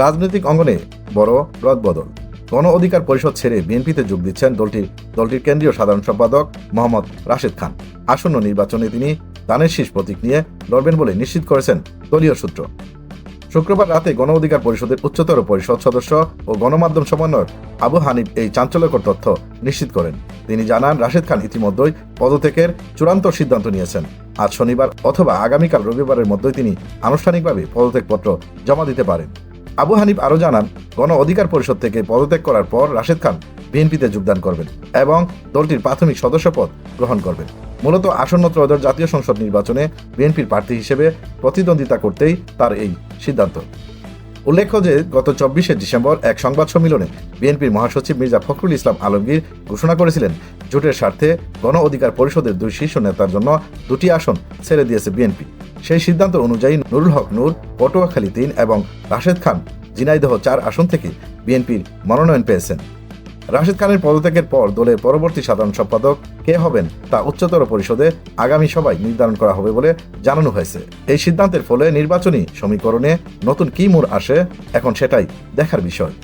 রাজনৈতিক অঙ্গনে বড় রদবদল। গণ অধিকার পরিষদ ছেড়ে বিএনপিতে যোগ দিচ্ছেন দলটির দলটির কেন্দ্রীয় সাধারণ সম্পাদক মোহাম্মদ রাশেদ খান। আসন্ন নির্বাচনে তিনি দানের শীষ প্রতীক নিয়ে লড়বেন বলে নিশ্চিত করেছেন দলীয় সূত্র। শুক্রবার রাতে গণ অধিকার পরিষদের উচ্চতর পরিষদ সদস্য ও গণমাধ্যম সমন্বয়ক আবু হানিফ এই চাঞ্চল্যকর তথ্য নিশ্চিত করেন। তিনি জানান, রাশেদ খান ইতিমধ্যেই পদত্যাগের চূড়ান্ত সিদ্ধান্ত নিয়েছেন। আজ শনিবার অথবা আগামীকাল রবিবারের মধ্যেই তিনি আনুষ্ঠানিকভাবে পদত্যাগপত্র জমা দিতে পারেন। আবু হানিফ আরও জানান, গণ অধিকার পরিষদ থেকে পদত্যাগ করার পর রাশেদ খান বিএনপিতে যোগদান করবেন এবং দলটির প্রাথমিক সদস্যপদ গ্রহণ করবেন। মূলত আসন্ন ত্রয়োদশ জাতীয় সংসদ নির্বাচনে বিএনপির প্রার্থী হিসেবে প্রতিদ্বন্দ্বিতা করতেই তার এই সিদ্ধান্ত। উল্লেখ্য যে, গত চব্বিশে ডিসেম্বর এক সংবাদ সম্মেলনে বিএনপির মহাসচিব মির্জা ফখরুল ইসলাম আলমগীর ঘোষণা করেছিলেন, জোটের স্বার্থে গণ অধিকার পরিষদের দুই শীর্ষ নেতার জন্য দুটি আসন ছেড়ে দিয়েছে বিএনপি। সেই সিদ্ধান্ত অনুযায়ী নুরুল হক নূর পটুয়াখালী তিন এবং রাশেদ খান ঝিনাইদহ চার আসন থেকে বিএনপির মনোনয়ন পেয়েছেন। রাশেদ খানের পদত্যাগের পর দলের পরবর্তী সাধারণ সম্পাদক কে হবেন তা উচ্চতর পরিষদে আগামী সভায় নির্ধারণ করা হবে বলে জানানো হয়েছে। এই সিদ্ধান্তের ফলে নির্বাচনী সমীকরণে নতুন কি মোড় আসে, এখন সেটাই দেখার বিষয়।